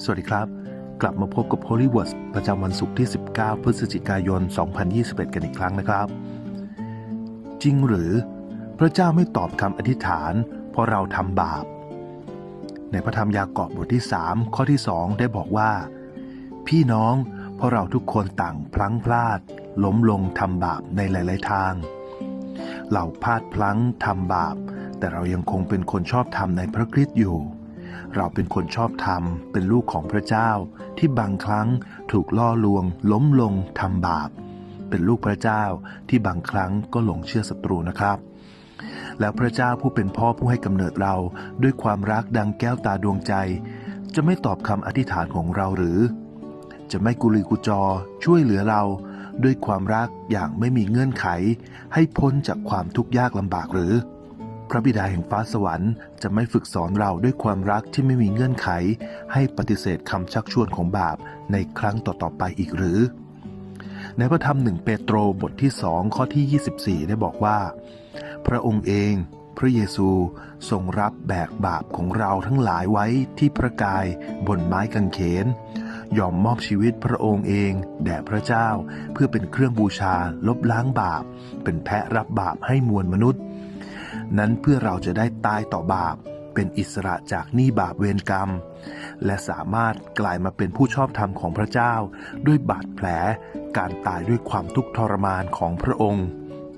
สวัสดีครับ กลับมาพบกับ Holy Words ประจำวันศุกร์ที่ 19 พฤศจิกายน 2021 กันอีกครั้งนะครับ จริงหรือ พระเจ้าไม่ตอบคำอธิษฐาน เพราะเราทำบาป ในพระธรรมยากอบบทที่ 3 ข้อที่ 2 ได้บอกว่า พี่น้องเพราะเราทุกคนต่างพลั้งพลาด ล้มลงทำบาปในหลาย ๆ ทาง เราพลาดพลั้งทำบาป แต่เรายังคงเป็นคนชอบธรรมในพระคริสต์อยู่ เราเป็นคนชอบธรรม เป็นลูกของพระเจ้า ที่บางครั้งถูกล่อลวง ล้มลงทำบาป เป็นลูกพระเจ้าที่บางครั้งก็หลงเชื่อศัตรูนะครับ แล้วพระเจ้าผู้เป็นพ่อผู้ให้กำเนิดเราด้วยความรักดังแก้วตาดวงใจ จะไม่ตอบคำอธิษฐานของเราหรือ จะไม่กุลีกุจอช่วยเหลือเราด้วยความรักอย่างไม่มีเงื่อนไข ให้พ้นจากความทุกข์ยากลำบากหรือ ระบิดาแห่งฟ้าสวรรค์จะไม่ฝึกสอนเราด้วยความรักที่ไม่มีเงื่อนไข ให้ปฏิเสธคำชักชวนของบาปในครั้งต่อๆไปอีกหรือ ในพระธรรมหนึ่งเปโตรบทที่สองข้อที่ 24 ได้บอกว่า พระองค์เองพระเยซูทรงรับแบกบาปของเราทั้งหลายไว้ที่พระกายบนไม้กางเขน ยอมมอบชีวิตพระองค์เองแด่พระเจ้าเพื่อเป็นเครื่องบูชาลบล้างบาป เป็นแพะรับบาปให้มวลมนุษย์ นั้นเพื่อเราจะได้ตายต่อบาป เป็นอิสระจากหนี้บาปเวรกรรม และสามารถกลายมาเป็นผู้ชอบธรรมของพระเจ้า ด้วยบาดแผล การตายด้วยความทุกข์ทรมานของพระองค์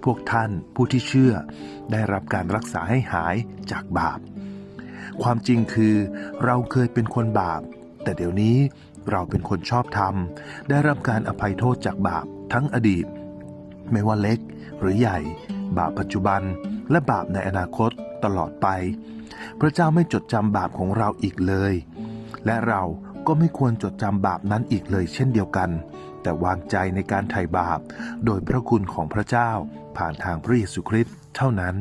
พวกท่านผู้ที่เชื่อ ได้รับการรักษาให้หายจากบาป ความจริงคือเราเคยเป็นคนบาป แต่เดี๋ยวนี้เราเป็นคนชอบธรรม ได้รับการอภัยโทษจากบาปทั้งอดีต ไม่ว่าเล็กหรือใหญ่ บาปปัจจุบัน และบาปในอนาคตตลอดไป พระเจ้าไม่จดจำบาปของเราอีกเลย และเราก็ไม่ควรจดจำบาปนั้นอีกเลยเช่นเดียวกัน แต่วางใจในการไถ่บาป โดยพระคุณของพระเจ้าผ่านทางพระเยซูคริสต์เท่านั้น